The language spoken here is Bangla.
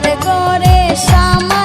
কার গরে সাম